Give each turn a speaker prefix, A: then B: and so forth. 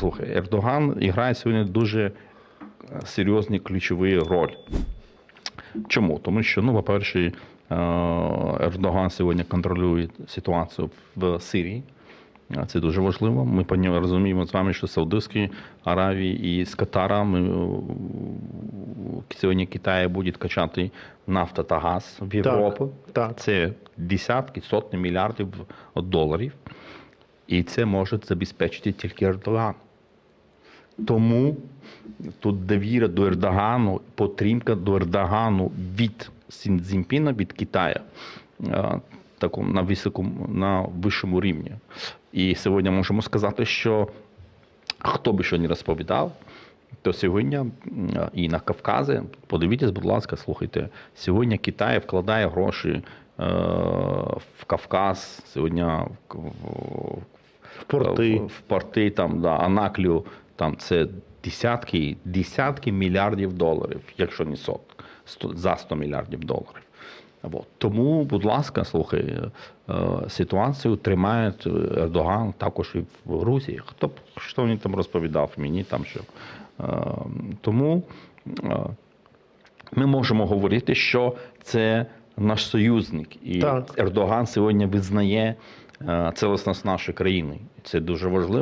A: послухай, Ердоган грає сьогодні дуже е, серйозну ключову роль. Чому? Тому що, ну, по-перше, е, Ердоган сьогодні контролює ситуацію в Сирії. Це дуже важливо. Ми розуміємо з вами, що з Аравії і з Катара ми, е, сьогодні Китай буде качати нафта та газ в Європу.
B: так.
A: Це десятки, сотні мільярдів доларів. І це може забезпечити тільки Ердоган. Тому тут довіра до Ердогану, підтримка до Ердогану від Сінцзінпіна, від Китаю е, такому, на, високому, на вищому рівні. І сьогодні можемо сказати, що хто би що не розповідав, то сьогодні і на Кавказі, подивіться, будь ласка, слухайте, сьогодні Китай вкладає гроші е, в Кавказ, сьогодні в, в,
B: В порти.
A: в, порти там, да, Анаклію, там це десятки, десятки мільярдів доларів, якщо не сот, за 100 мільярдів доларів. От. Тому, будь ласка, слухай, е, ситуацію тримає Ердоган також і в Грузії. Хто б що він там розповідав мені там, що е, тому е, ми можемо говорити, що це наш союзник, і
B: Так.
A: Ердоган сьогодні визнає цілісність нашої країни. Це дуже важливо.